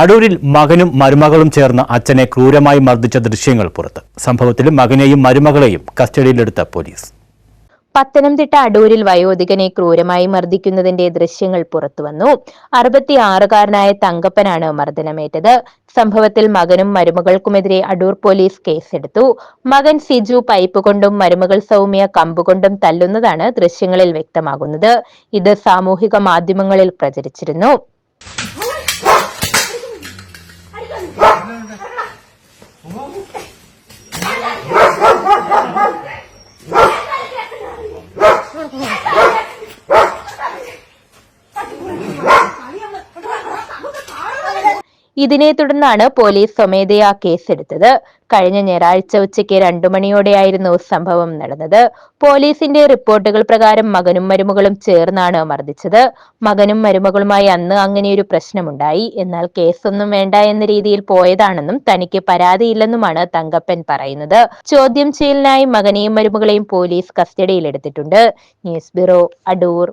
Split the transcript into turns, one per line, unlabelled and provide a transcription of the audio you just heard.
അടൂരിൽ മകനും മരുമകളും ചേർന്ന് അച്ഛനെ ക്രൂരമായി മർദ്ദിച്ച ദൃശ്യങ്ങൾ പുറത്ത്. സംഭവത്തിൽ മകനെയും മരുമകളെയും കസ്റ്റഡിയിലെടുത്ത പോലീസ്.
പത്തനംതിട്ട അടൂരിൽ വയോധികനെ ക്രൂരമായി മർദ്ദിക്കുന്നതിന്റെ ദൃശ്യങ്ങൾ പുറത്തുവന്നു അറുപത്തിയാറുകാരനായ തങ്കപ്പനാണ് മർദ്ദനമേറ്റത്. സംഭവത്തിൽ മകനും മരുമകൾക്കുമെതിരെ അടൂർ പോലീസ് കേസെടുത്തു. മകൻ സിജു പൈപ്പ് കൊണ്ടും മരുമകൾ സൗമ്യ കമ്പുകൊണ്ടും തല്ലുന്നതാണ് ദൃശ്യങ്ങളിൽ വ്യക്തമാകുന്നത്. ഇത് സാമൂഹിക മാധ്യമങ്ങളിൽ പ്രചരിച്ചിരുന്നു. ഇതിനെ തുടർന്നാണ് പോലീസ് സ്വമേധയാ കേസെടുത്തത്. കഴിഞ്ഞ ഞായറാഴ്ച ഉച്ചയ്ക്ക് രണ്ടു മണിയോടെയായിരുന്നു സംഭവം നടന്നത്. പോലീസിന്റെ റിപ്പോർട്ടുകൾ പ്രകാരം മകനും മരുമകളും ചേർന്നാണ് മർദ്ദിച്ചത്. മകനും മരുമകളുമായി അന്ന് അങ്ങനെയൊരു പ്രശ്നമുണ്ടായി. എന്നാൽ കേസൊന്നും വേണ്ട എന്ന രീതിയിൽ പോയതാണെന്നും തനിക്ക് പരാതിയില്ലെന്നുമാണ് തങ്കപ്പൻ പറയുന്നത്. ചോദ്യം ചെയ്യലിനായി മകനെയും മരുമകളെയും പോലീസ് കസ്റ്റഡിയിലെടുത്തിട്ടുണ്ട്. News bureau Adoor.